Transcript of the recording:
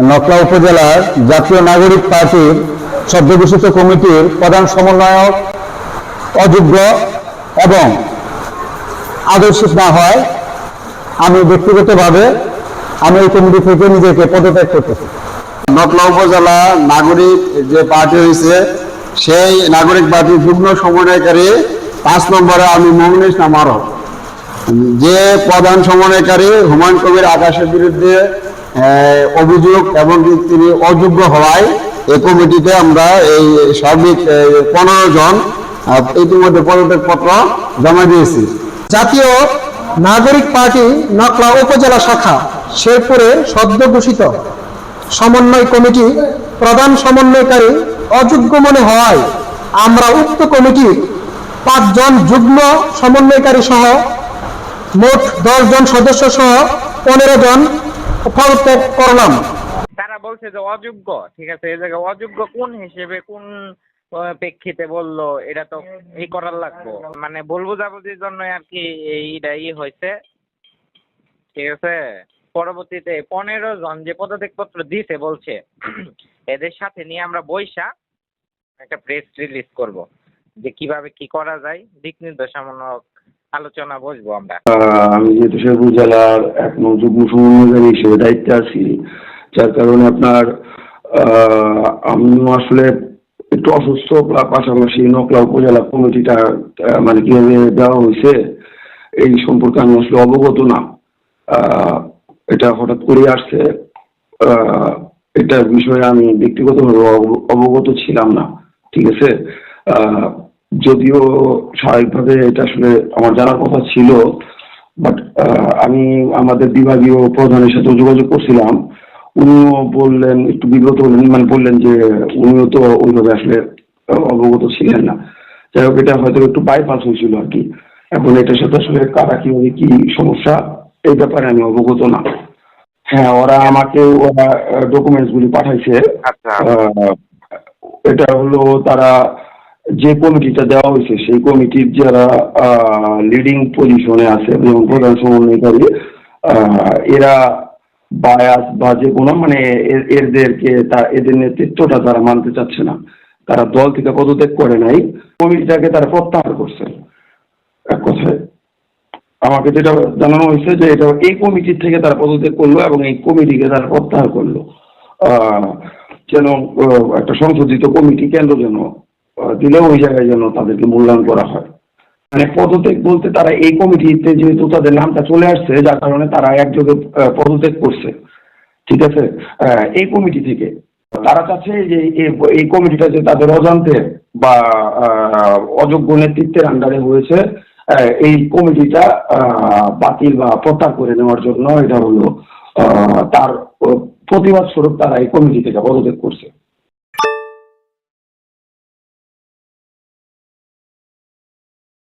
নকলা উপজেলার জাতীয় নাগরিক পার্টির সদ্যঘোষিত কমিটির প্রধান সমন্বয়ক অযোগ্য এবং আদর্শিক না হয় আমি ব্যক্তিগতভাবে আমি এই কমিটি থেকে নিজেকে পদত্যাগ করতেছি। নকলা উপজেলা নাগরিক যে পার্টি হয়েছে, সেই নাগরিক পার্টির যুগ্ম সমন্বয়কারী পাঁচ নম্বরে আমি ইসলাম আরব যে প্রধান সমন্বয়কারী হুমায়ুন কবির আকাশের বিরুদ্ধে অভিযোগ এবং তিনি অযোগ্য হওয়ায় এই কমিটিতে আমরা এই সার্বিক পনেরো জন ইতিমধ্যে পদত্যাগ পত্র জমা দিয়েছি। জাতীয় নাগরিক পার্টি নকলা উপজেলা শাখা শেরপুরের সদ্য ঘোষিত। সমন্বয় কমিটি প্রধান সমন্বয়কারী অযোগ্য মনে হওয়ায় আমরা উক্ত কমিটির পাঁচজন যুগ্ম সমন্বয়কারী সহ মোট দশ জন সদস্য সহ পনেরো জন পদত্যাগ করলাম। তারা বলছে যে অযোগ্য, ঠিক আছে, এই জায়গায় অযোগ্য কোন হিসেবে, কোন প্রেক্ষিতে বলল, এটা তো করার মানে বলব জন্য আর কি এইটা ই হয়েছে। ঠিক আছে? পরবর্তীতে পনেরো জন যে পদত্যাগ পত্র দিছে, বলছে, এদের সাথে নিয়ে আমরা বৈশা একটা প্রেস রিলিজ করব, যে কীভাবে কি করা যায়। দিক নির্দেশামূলক আলোচনা বসবো আমরা। আমি যেহেতু শেরপুর জেলার এক যুগ্ম সমন্বয়কারী হিসেবে দায়িত্বে আছি। যার কারণে আপনার আমি আসলে একটু অসুস্থ, পাশাপাশি নকলা উপজেলা কমিটিটা মানে কীভাবে দেওয়া হয়েছে, এই সম্পর্কে আমি আসলে অবগত না। এটা হঠাৎ করে আসছে। এটার বিষয়ে আমি ব্যক্তিগতভাবে অবগত ছিলাম না। ঠিক আছে? যদিও স্বাভাবিকভাবে এটা আসলে আমার জানার কথা ছিল বাট আমি আমাদের বিভাগীয় প্রধানের সাথে যোগাযোগ করছিলাম। উনিও বললেন একটু বিব্রত হলেন মানে বললেন যে উনিও তো ওইভাবে আসলে অবগত ছিলেন না। যাই হোক এটা হয়তো একটু বাইপাস হয়েছিল আর কি। এখন এটার সাথে আসলে কারা কীভাবে কি সমস্যা এই ব্যাপারে আমি অবগত না। হ্যাঁ ওরা আমাকে ওরা ডকুমেন্টস গুলি পাঠাইছে। আচ্ছা। এটা হলো তারা যে কমিটিটা দেওয়া হয়েছে, সেই কমিটির যারা লিডিং পজিশনে আছে যেমন প্রধান সমন্বয়কারী এরা বায়াস বা যে কোনো মানে এদেরকে এদের নেতৃত্বটা তারা মানতে চাচ্ছে না। তারা দল থেকে পদত্যাগ করে নাই, কমিটিটাকে তারা প্রত্যাহার করছে। এক কথায়, আমাকে যেটা জানানো হয়েছে যে এটা এই কমিটির থেকে তারা পদত্যাগ করল এবং এই কমিটিকে তারা প্রত্যাহার করল। যেন একটা সংশোধিত কমিটি কেন্দ্র যেন আহ, দিলে ওই জায়গায় যেন তাদেরকে মূল্যায়ন করা হয়। মানে পদত্যাগ বলতে তারা এই কমিটিতে যেহেতু তাদের নামটা চলে আসছে যার কারণে তারা একযোগে পদত্যাগ করছে। ঠিক আছে? এই কমিটি থেকে। তারা চাচ্ছে যে এই- কমিটিটা যে তাদের অজান্তে বা অযোগ্য নেতৃত্বের আন্ডারে হয়েছে এই কমিটিটা বাতিল বা প্রত্যাহার করে নেওয়ার জন্য এটা হলো তার প্রতিবাদ স্বরূপ তারা এই কমিটি থেকে পদত্যাগ করছে।